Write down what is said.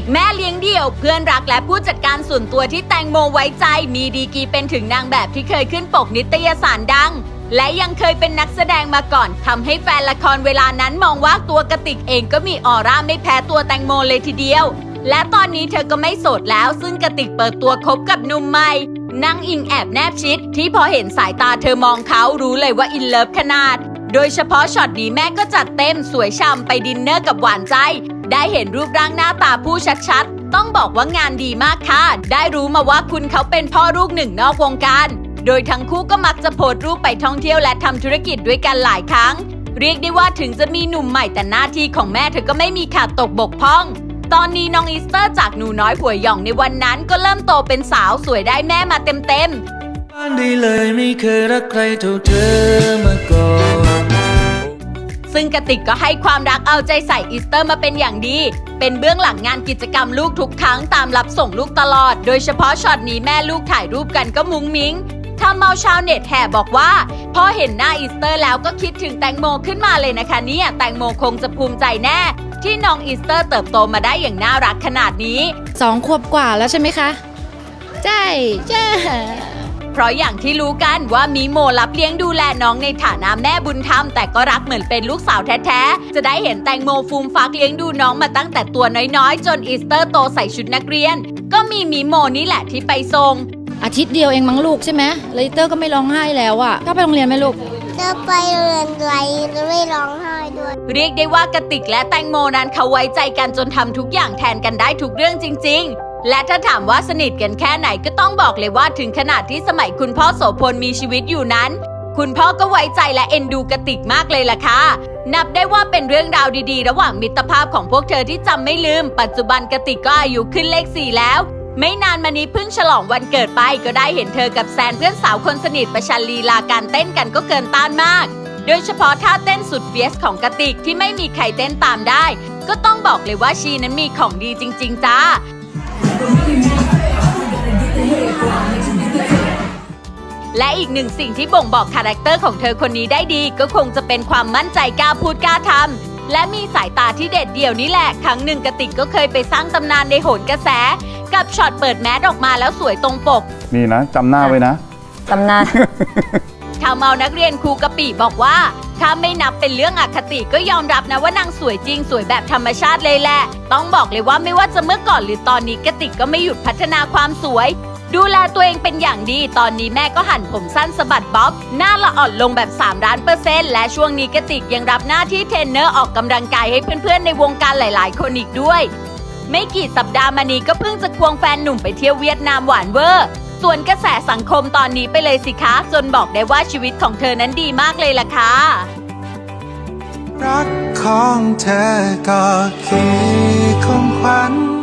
กแม่เลี้ยงเดี่ยว เพื่อนรักและผู้จัดการส่วนตัวที่แตงโมไว้ใจ มีดีกรีเป็นถึงนางแบบที่เคยขึ้นปกนิตยสารดัง และยังเคยเป็นนักแสดงมาก่อนทำให้แฟนละครเวลานั้นมองว่าตัวกระติกเองก็มีออร่าไม่แพ้ตัวแตงโมเลยทีเดียว และตอนนี้เธอก็ไม่โสดแล้วซึ่งกระติกเปิดตัวคบกับหนุ่มใหม่นั่งอิงแอบแนบชิด ที่พอเห็นสายตาเธอมองเขารู้เลยว่าอินเลิฟขนาด โดยเฉพาะช็อตนี้แม่ก็จัดเต็มสวยช่ำไปดินเนอร์กับหวานใจ ได้เห็นรูปร่างหน้าตาผู้ชัดๆ ต้องบอกว่างานดีมากค่ะ ได้รู้มาว่าคุณเขาเป็นพ่อลูกหนึ่งนอกวงการ โดยทั้งคู่ก็มักจะโพสต์รูปไปท่องเที่ยวและทำธุรกิจด้วยกันหลายครั้ง เรียกได้ว่าถึงจะมีหนุ่มใหม่แต่หน้าที่ของแม่เธอก็ไม่มีขาดตกบกพร่อง ตอนนี้น้องอีสเตอร์จากหนูน้อยหัวหย่องในวันนั้นก็เริ่มโตเป็นสาวสวยได้แม่มาเต็มๆบ้านได้เลยไม่เคยรักใครเท่าเธอมาก่อน ซึ่งกติกก็ให้ความรักเอาใจใส่อีสเตอร์มาเป็นอย่างดี เป็นเบื้องหลังงานกิจกรรมลูกทุกครั้งตามรับส่งลูกตลอด โดยเฉพาะช็อตนี้แม่ลูกถ่ายรูปกันก็มุ้งมิ้งทำเอาชาวเน็ตแห่บอกว่า พอเห็นหน้าอีสเตอร์แล้วก็คิดถึงแตงโมขึ้นมาเลยนะคะเนี่ยแตงโมคงจะภูมิใจแน่ ที่น้องอีสเตอร์เติบโตมาได้อย่างน่ารักขนาดนี้สองขวบกว่าแล้วใช่ไหมคะ ใช่ใช่ เพราะอย่างที่รู้กันว่ามีโมรับเลี้ยงดูแลน้องในฐานะแม่บุญธรรมแต่ก็รักเหมือนเป็นลูกสาวแท้ๆ จะได้เห็นแตงโมฟูมฟักเลี้ยงดูน้องมาตั้งแต่ตัวน้อยๆ จนอีสเตอร์โตใส่ชุดนักเรียน ก็มีมีโมนี่แหละที่ไปส่งอาทิตย์เดียวเองมั้งลูกใช่ไหมเลเตอร์ก็ไม่ร้องไห้แล้วอะชอบไปโรงเรียนไหมลูกจะไปเรียนไรไม่ร้องไห้ด้วย เรียกได้ว่ากระติกและแตงโมนั้นเขาไว้ใจกันจนทำทุกอย่างแทนกันได้ทุกเรื่องจริง ๆ และถ้าถามว่าสนิทกันแค่ไหนก็ต้องบอกเลยว่าถึงขนาดที่สมัยคุณพ่อโสพลมีชีวิตอยู่นั้น คุณพ่อก็ไว้ใจและเอ็นดูกระติกมากเลยล่ะค่ะ นับได้ว่าเป็นเรื่องราวดีๆ ระหว่างมิตรภาพของพวกเธอที่จำไม่ลืม ปัจจุบันกระติกก็อายุขึ้นเลขสี่แล้ว ไม่นานมานี้เพิ่งฉลองวันเกิดไปก็ได้เห็นเธอกับแซนเพื่อนสาวคนสนิทประชันลีลาการเต้นกันก็เกินต้านมาก โดยเฉพาะท่าเต้นสุดเฟียสของกระติกที่ไม่มีใครเต้นตามได้ ก็ต้องบอกเลยว่าชีนั้นมีของดีจริง ๆ จ้า และอีกหนึ่งสิ่งที่บ่งบอกคาแรคเตอร์ของเธอคนนี้ได้ดี ก็คงจะเป็นความมั่นใจกล้าพูดกล้าทำและมีสายตาที่เด็ดเดี่ยวนี่แหละ ครั้งหนึ่งกระติกก็เคยไปสร้างตำนานในโหนกระแส กับช็อตเปิดแมสออกมาแล้วสวยตรงปก นี่นะจำหน้าไว้นะ ตำนาน ทำเอานักเรียนครูกะปิบอกว่า ถ้าไม่นับเป็นเรื่องอคติก็ยอมรับนะว่านางสวยจริงสวยแบบธรรมชาติเลยแหละ ต้องบอกเลยว่าไม่ว่าจะเมื่อก่อนหรือตอนนี้กะติกก็ไม่หยุดพัฒนาความสวย ดูแลตัวเองเป็นอย่างดี ตอนนี้แม่ก็หั่นผมสั้นสะบัดบ๊อบ หน้าละอ่อนลงแบบ3ล้านเปอร์เซ็นต์และช่วงนี้กะติกยังรับหน้าที่เทรนเนอร์ออกกำลังกายให้เพื่อนๆในวงการหลาย ๆ คนอีกด้วย ไม่กี่สัปดาห์มานี้ก็เพิ่งจะควงแฟนหนุ่มไปเที่ยวเวียดนามหวานเวอร์ ส่วนกระแสสังคมตอนนี้ไปเลยสิคะจนบอกได้ว่าชีวิตของเธอนั้นดีมากเลยล่ะค่ะ รักของเธอก็คือของขวัญ